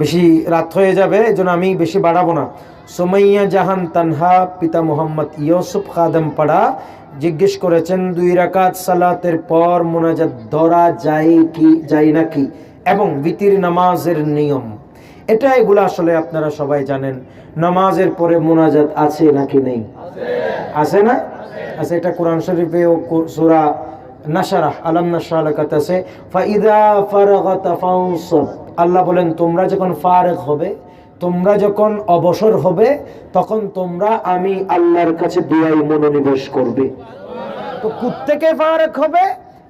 বেশি রাত হয়ে যাবে এই জন্য আমি বেশি বাড়াবো না। সোমাইয়া জাহান তানহা, পিতা মোহাম্মদ ইউসুফ খাদম পাড়া, জিজ্ঞেস করেছেন, দুই রাকাত সালাতের পর মোনাজাত ধরা যায় কি, যায় নাকি এবং বিতির নামাজের নিয়ম। এটা এগুলো আসলে আপনারা সবাই জানেন। নামাজের পরে মোনাজাত আছে নাকি নেই? আছে। না? আচ্ছা এটা কোরআন শরীফে ও সুরা নাসারা আলাম নাসরা লেখাতে আছে ফাইদা ফারাগাতা ফাউসব আল্লাহ বলেন, তোমরা যখন ফারেক হবে, তোমরা যখন অবসর হবে, তখন তোমরা আমি আল্লাহর কাছে দুয়াই মনোনিবেশ করবে। তো কুত্তেকে ফারেক হবে?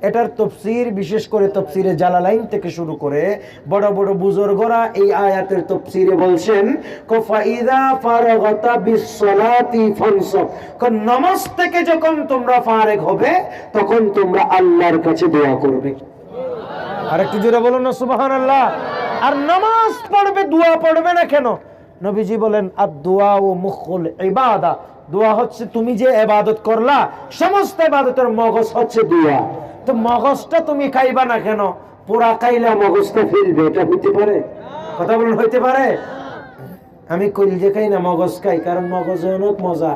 এটার তফসির, বিশেষ করে তফসিরে জালালাইন থেকে শুরু করে বড় বড় বুজুর্গরা এই আয়াতের তফসিরে বলছেন নামাজ থেকে যখন তোমরা ফারেক হবে, তখন তোমরা আল্লাহর কাছে দোয়া করবে। আর একটু জোরে বলুন না, সুবহানাল্লাহ। আর নামাজ পড়বে, দোয়া পড়বে না কেন? নবীজি বলেন আর দোয়া ও মুখুল ইবাদা। দোয়া হচ্ছে তুমি যে ইবাদত করলা, সমস্ত ইবাদতের মগজ হচ্ছে দোয়া। তো মগজটা তুমি খাইবা না কেন? পুরা খাইলা মগজটা ফেলবে, এটা হইতে পারে? কথা বলুন, হইতে পারে? আমি কলজে খাই না, মগজ খাই, কারণ মগজে অনেক মজা।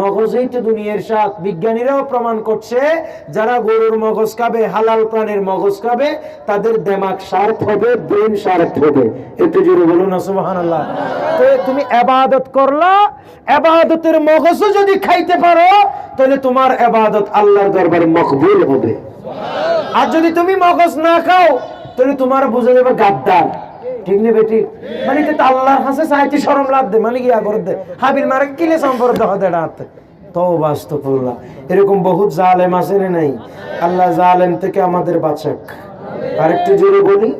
মগজেই তো দুনিয়ার স্বাদ বিজ্ঞানীরাও প্রমাণ করছে, যারা গরুর মগজ খাবে, হালাল প্রাণীর মগজ খাবে, তাদের দেমাগ শার্প হবে, ব্রেন শার্প হবে। একটু জোরে বলুন সুবহানাল্লাহ। তো তুমি আবাদত করলা আবাদতের মগজও যদি খাইতে পারো, তাহলে তোমার আবাদত আল্লাহর দরবারে মকবুল হবে। আর যদি তুমি মগজ না খাও, তাহলে তোমার বুঝে যাবে গাদ্দার। মানে শরম লাভ দে মানে দে? মারে এরকম বহুত জালেম আছে নাই? আল্লাহ জালেম থেকে আমাদের বাঁচাক। আরেকটু জোরে বলি।